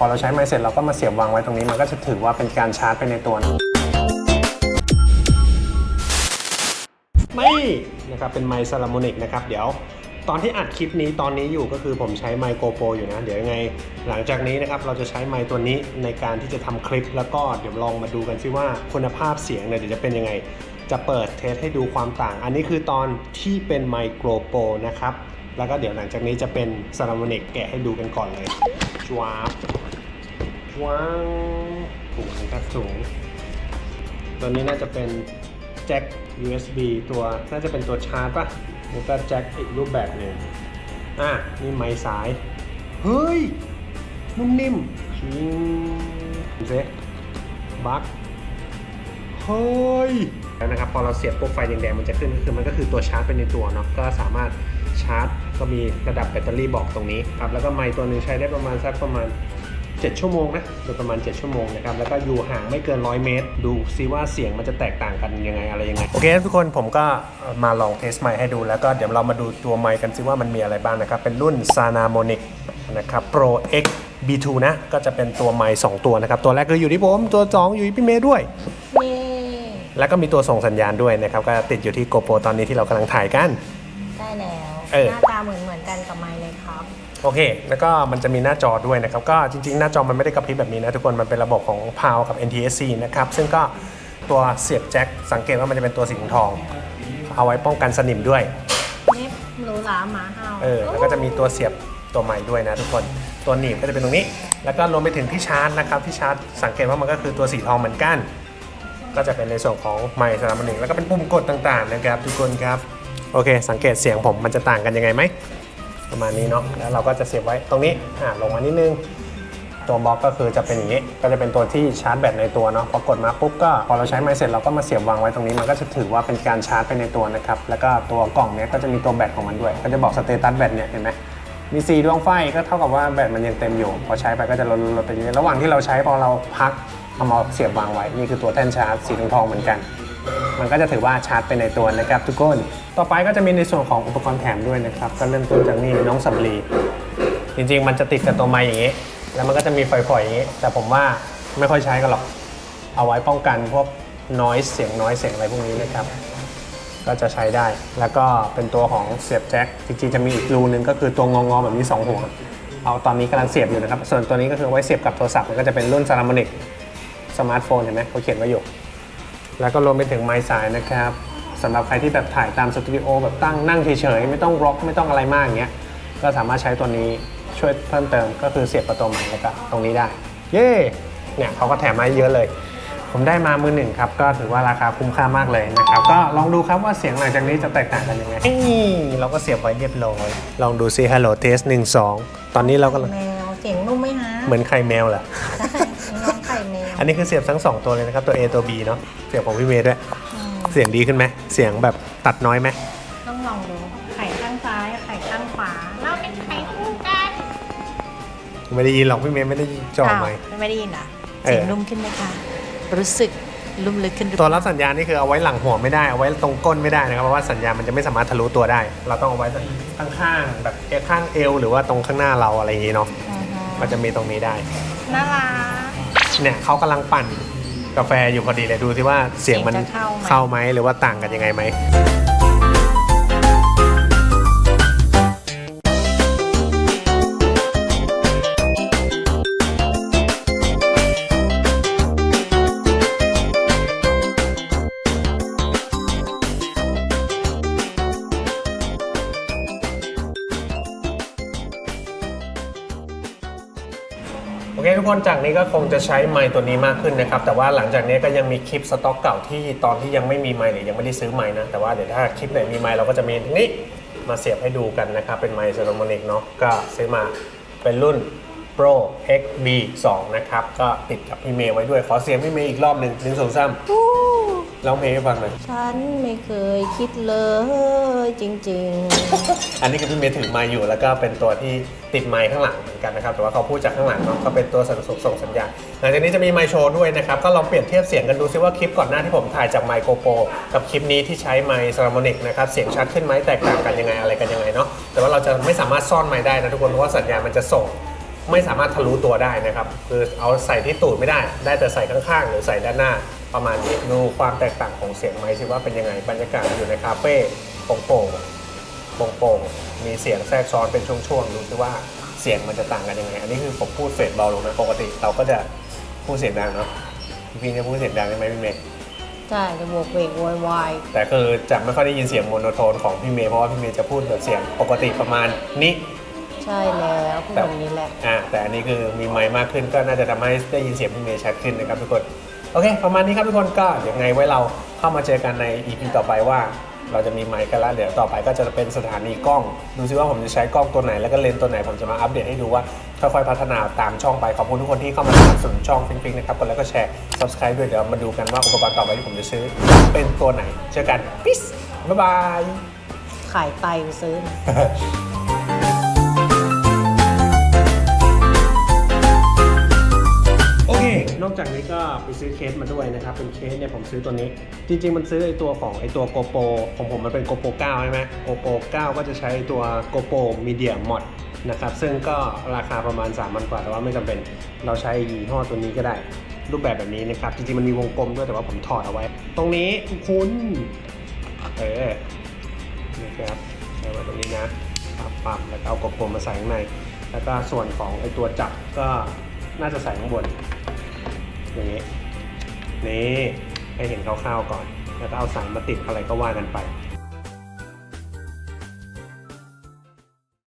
พอเราใช้ไม้เสร็จเราก็มาเสียบวางไว้ตรงนี้มันก็จะถือว่าเป็นการชาร์จไปในตัวนะไม่นะครับเป็นไมค์ซาลามนิกนะครับเดี๋ยวตอนที่อัดคลิปนี้ตอนนี้อยู่ก็คือผมใช้ไมโค์โปรอยู่นะ เดี๋ยวยังไงหลังจากนี้นะครับเราจะใช้ไมค์ตัวนี้ในการที่จะทำคลิป แล้วก็เดี๋ยวลองมาดูกันซิว่าคุณภาพเสียงเนี่ยเดี๋ยวจะเป็นยังไง จะเปิดเทสให้ดูความต่าง อันนี้คือตอนที่เป็นไมโครโปรนะครับแล้วก็เดี๋ยวหลังจากนี้จะเป็นซาลามนิกแกะให้ดูกันก่อนเลยจวาบ ว้าวถุงนะครับถุงตัวนี้น่าจะเป็นแจ็ค USB ตัวน่าจะเป็นตัวชาร์จป่ะแล้วก็แจ็คอีกรูปแบบหนึ่งอะนี่ไม้สาย เฮ้ย นุ่มนิ่มชิงเซบักเฮ้ยแล้วนะครับพอเราเสียบปุ๊บไฟแดงๆมันจะขึ้นก็คือมันก็คือตัวชาร์จไปในตัวเนาะก็สามารถชาร์จก็มีระดับแบตเตอรี่บอกตรงนี้ครับแล้วก็ไมค์ตัวหนึงใช้ได้ประมาณสักประมาณ 7 ชั่วโมงนะโดยประมาณ 7 ชั่วโมงนะครับแล้วก็อยู่ห่างไม่เกิน 100 เมตร ดูซิว่าเสียงมันจะแตกต่างกันยังไงอะไรยังไงโอเคทุกคนผมก็มาลองเทสไมค์ให้ดูแล้วก็เดี๋ยวเรามาดูตัวไมค์กันซิว่ามันมีอะไรบ้างนะครับเป็นรุ่น Sanamonic นะครับ Pro X B2 นะก็จะเป็นตัวไมค์2ตัวนะครับตัวแรกคืออยู่ที่ผมตัว 2 อยู่ที่พี่เมย์ด้วยเย้แล้วก็มีตัวส่งสัญญาณด้วยนะครับก็ติดอยู่ที่ GoPro ตอนนี้ที่เรากำลังถ่ายกัน ได้แล้วเออหน้าตาเหมือนเหมือนกันกับไมค์เลยครับ โอเค แล้วก็มันจะมีหน้าจอด้วยนะครับ ก็จริงๆ หน้าจอมันไม่ได้กระพริบแบบนี้นะทุกคน มันเป็นระบบของ PAL กับ NTSC นะครับ ซึ่งก็ตัวเสียบแจ็คสังเกตว่ามันจะเป็นตัวสีทอง เอาไว้ป้องกันสนิมด้วย เน็บหรูหราหมาเห่าเออ แล้วก็จะมีตัวเสียบตัวใหม่ด้วยนะทุกคน ตัวหนีบก็จะเป็นตรงนี้ แล้วก็รวมไปถึงที่ชาร์จนะครับที่ชาร์จสังเกตว่ามันก็คือตัวสีทองเหมือนกัน ก็จะเป็นในส่วนของไมค์สำหรับมันหนึ่งแล้วก็เป็นปุ่มกดต่างๆนะครับทุกคนครับ โอเค สังเกตเสียงผมมันจะต่างกันยังไงไหม ประมาณนี้เนาะแล้วเราก็จะเสียบไว้ตรงนี้อ่าลงมานิดนึง ตัวบล็อกก็คือจะเป็นอย่างนี้ ก็จะเป็นตัวที่ชาร์จแบตในตัวเนาะพอกดมาปุ๊บก็พอเราใช้ไม้เสร็จเราก็มาเสียบวางไว้ตรงนี้มันก็จะถือว่าเป็นการชาร์จไปในตัวนะครับแล้วก็ตัวกล่องเนี้ยก็จะมีตัวแบตของมันด้วย ก็จะบอกสเตตัสแบตเนี่ยเห็นไหมมี4ดวงไฟก็เท่ากับว่าแบตมันยังเต็มอยู่ พอใช้ไปก็จะลดลดไปเรื่อยระหว่างที่เราใช้พอเราพักเอามาเสียบวางไว้นี่คือตัวแท่นชาร์จสีทองๆเหมือนกัน มันก็จะถือว่าชาร์จไปในตัวนะครับทุกคน ต่อไปก็จะมีในส่วนของอุปกรณ์แถมด้วยนะครับก็เริ่มต้นจากนี่น้องสำลีจริง ๆ มันจะติดกับตัวไม้อย่างนี้ แล้วมันก็จะมีฝอยๆอย่างนี้ แต่ผมว่าไม่ค่อยใช้กันหรอก เอาไว้ป้องกันพวกน้อยเสียงน้อยเสียงอะไรพวกนี้นะครับ ก็จะใช้ได้ แล้วก็เป็นตัวของเสียบแจ็ค จริงๆ จะมีอีกรูนึงก็คือตัวงองๆแบบนี้สองหัว เอาตอนนี้กำลังเสียบอยู่นะครับ ส่วนตัวนี้ก็คือไว้เสียบกับโทรศัพท์ มันก็จะเป็นรุ่นซา r าม o นิกสมาร์ทโฟนเห็นไหมเขาเขียนไว้อยู่ แล้วก็รวมไปถึงไม้สายนะครับสำหรับใครที่แบบถ่ายตามสตูดิโอแบบตั้งนั่งเฉยๆไม่ต้องร็อกไม่ต้องอะไรมากอย่างเงี้ยก็สามารถใช้ตัวนี้ช่วยเพิ่มเติมก็คือเสียบประตูใหม่แล้วก็ตรงนี้ได้ เย้เนี่ยเขาก็แถมมาให้เยอะเลย ผมได้มามือหนึ่งครับก็ถือว่าราคาคุ้มค่ามากเลยนะครับก็ลองดูครับว่าเสียงหลังจากนี้จะแตกต่างกันยังไงนี่เราก็เสียบไว้เรียบร้อยลองดูซิ Hello Test 1 2ตอนนี้เราก็แมวเสียงนุ่มไหมฮะเหมือนไข่แมวแหละใช่น้ องไข่แมวอันนี้คือเสียบทั้ง 2 ตัวเลยนะครับ ตัว A ตัว B เนาะเสียบของพี่เมย์ด้วยอืมเสียงดีขึ้นไหมเสียงแบบตัดน้อยไหมต้องลองดูไข่ข้างซ้ายไข่ข้างขวา เราเป็นไข่คู่กันไม่ได้ยินหรอกพี่เมย์ไม่ได้จ่อไหมค์าวไม่ได้ยินเหรอะเออ เสียงนุ่มขึ้นไหมคะรู้สึกลุ่มลึกขึ้นหรือตัวเปรัล่าบสัญญาณนี่คือเอาไว้หลังหัวไม่ได้เอาไว้ตรงก้นไม่ได้นะครับเพราะว่าสัญญาณมันจะไม่สามารถทะลุตัวได้ เราต้องเอาไว้ข้างๆแบบข้างเอวหรือว่าตรงข้างหน้าเราอะไรอย่างนี้เนาะอือฮึมันจะมีตรงนี้ได้ น่ารัก เนี่ยเขากำลังปั่นกาแฟอยู่พอดีเลยดูสิว่าเสียงมันเสียงจะเข้าไหม เข้าไหมหรือว่าต่างกันยังไงไหม โอเคทุกคนจากนี้ก็คงจะใช้ไม้ตัวนี้มากขึ้นนะครับ แต่ว่าหลังจากนี้ก็ยังมีคลิปสต็อกเก่าที่ตอนที่ยังไม่มีไม้หรือยังไม่ได้ซื้อไม้นะ แต่ว่าเดี๋ยวถ้าคลิปไหนมีไม้เราก็จะมีตรงนี้มาเสียบให้ดูกันนะครับ เป็นไม้เซรามอนิกเนาะก็ซื้อมาเป็นรุ่น Pro XB 2 นะครับ ก็ติดกับพี่เมย์ไว้ด้วยขอเสียงพี่เมย์อีกรอบหนึ่งหนึ่งสองสาม ร้องเพลงให้ฟังหน่อย ฉันไม่เคยคิดเลยจริงอันนี้คือพี่เมย์ถือไมค์อยู่ แล้วก็เป็นตัวที่ติดไมค์ข้างหลังเหมือนกันนะครับ แต่ว่าเขาพูดจากข้างหลังเนาะก็เป็นตัวส่งส่งสัญญาณหลังจากนี้จะมีไมค์โชว์ด้วยนะครับ ก็ลองเปรียบเทียบเสียงกันดูซิว่าคลิปก่อนหน้าที่ผมถ่ายจากไมค์โกโปรกับคลิปนี้ที่ใช้ไมค์ซาร์โมนิกนะครับ เสียงชัดขึ้นไหมแตกต่างกันยังไงอะไรกันยังไงเนาะ แต่ว่าเราจะไม่สามารถซ่อนไมค์ได้นะทุกคน เพราะว่าสัญญาณมันจะส่ง ไม่สามารถทะลุตัวได้นะครับคือเอาใส่ที่ตูดไม่ได้ ได้แต่ใส่ข้างๆ หรือใส่ด้านหน้าประมาณนี้ดูความแตกต่างของเสียงไมค์สิว่าเป็นยังไงบรรยากาศอยู่ในคาเฟ่โปร่งๆโปร่งๆมีเสียงแทรกซ้อนเป็นช่วงๆดูสิว่าเสียงมันจะต่างกันยังไง อันนี้คือผมพูดเฟดเบาลงนะปกติเราก็จะพูดเสียงดังเนาะพี่เนี่ยพูดเสียงดังใช่ไหมพี่เมย์ใช่จะโวกเวกโวยวายแต่คือจะไม่ค่อยได้ยินเสียงโมโนโทนของพี่เมย์เพราะว่าพี่เมย์จะพูดแบบเสียงปกติประมาณนี้ ใช่แล้วพูดแบบนี้แหละ อ่าแต่อันนี้คือมีไมค์มากขึ้นก็น่าจะทำให้ได้ยินเสียงพี่เมย์ชัดขึ้นนะครับทุกคน โอเค ประมาณนี้ครับทุกคนก็เดี๋ยวไงไว้เราเข้ามาเจอกันใน EP ต่อไปว่า เราจะมีไมค์กันแล้วเดี๋ยวต่อไปก็จะเป็นสถานีกล้อง ดูซิว่าผมจะใช้กล้องตัวไหนแล้วก็เลนส์ตัวไหนผมจะมาอัปเดตให้ดูว่าค่อยๆพัฒนาตามช่องไปขอบคุณทุกคนที่เข้ามาสนับสนุนช่องฟิงฟิงนะครับกดไลค์ก็แชร์ subscribe ด้วยเดี๋ยวมาดูกันว่าอุปกรณ์ต่อไปที่ผมจะซื้อเป็นตัวไหนเจอกันปิสบ๊ายบายขายไตไปซื้อ นะ อกจากนี้ก็ไปซื้อเคสมาด้วยนะครับ เป็นเคสเนี่ยผมซื้อตัวนี้ จริง ๆ มันซื้อไอตัวของไอตัวโกโปรของผมมันเป็นโกโปร9ใช่ไหมโกโปร9ก็จะใช้ตัวโกโปรมีเดียมอดนะครับ ซึ่งก็ราคาประมาณ 3 0 0 0กว่า แต่ว่าไม่จำเป็น เราใช้ยี่ห้อตัวนี้ก็ได้ รูปแบบแบบนี้นะครับ จริงๆ มันมีวงกลมด้วย แต่ว่าผมถอดเอาไว้ ตรงนี้คุณเออนี่ครับใช้ไว้ตรงนี้นะปับปับแล้วเอากระโปรมาใส่ข้างใน แล้วก็ส่วนของไอตัวจับก็น่าจะใส่ข้างบน อย่างนี้นี่ให้เห็นคร่าวๆก่อน แล้วก็เอาสายมาติดอะไรก็ว่ากันไป